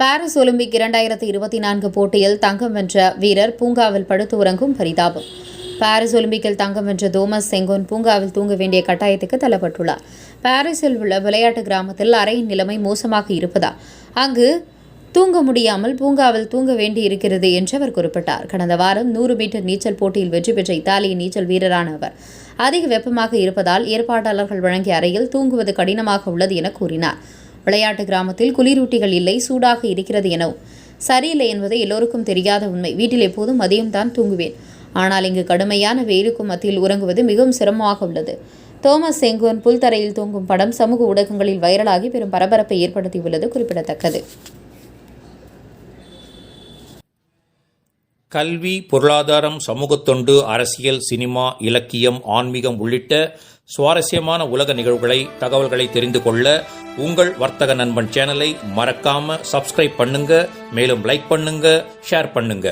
Paris Olympic இரண்டாயிரத்தி இருபத்தி நான்கு போட்டியில் தங்கம் வென்ற வீரர் பூங்காவில் படுத்து உறங்கும் பரிதாபம். பாரிஸ் ஒலிம்பிக்கில் தங்கம் வென்ற தோமஸ் செங்கோன் பூங்காவில் தூங்க வேண்டிய கட்டாயத்துக்கு தள்ளப்பட்டுள்ளார். பாரிஸில் உள்ள விளையாட்டு கிராமத்தில் அறையின் நிலைமை மோசமாக இருப்பதால் அங்கு தூங்க முடியாமல் பூங்காவில் தூங்க வேண்டி இருக்கிறது என்று அவர் குறிப்பிட்டார். கடந்த வாரம் நூறு மீட்டர் நீச்சல் போட்டியில் வெற்றி பெற்ற இத்தாலிய நீச்சல் வீரரான அவர் அதிக வெப்பமாக இருப்பதால் ஏற்பாட்டாளர்கள் வழங்கிய அறையில் தூங்குவது கடினமாக உள்ளது என கூறினார். விளையாட்டு கிராமத்தில் குளிரூட்டிகள் இல்லை சூடாக இருக்கிறது எனவும். சரியில்லை என்பது எல்லோருக்கும் தெரியாத உண்மை. வீட்டில் எப்போதும் மதியம்தான் தூங்குவேன். ஆனால் இங்கு கடுமையான வெயிலுக்கும் மத்தியில் உறங்குவது மிகவும் சிரமமாக உள்ளது. தோமஸ் செங்கோன் புல்தரையில் தூங்கும் படம் சமூக ஊடகங்களில் வைரலாகி பெரும் பரபரப்பை ஏற்படுத்தியுள்ளது குறிப்பிடத்தக்கது. கல்வி பொருளாதாரம் சமூகத்தொண்டு அரசியல் சினிமா இலக்கியம் ஆன்மீகம் உள்ளிட்ட சுவாரஸ்யமான உலக நிகழ்வுகளை தகவல்களை தெரிந்து கொள்ள உங்கள் வர்த்தக நண்பன் சேனலை மறக்காம சப்ஸ்கிரைப் பண்ணுங்க மேலும் லைக் பண்ணுங்க ஷேர் பண்ணுங்க.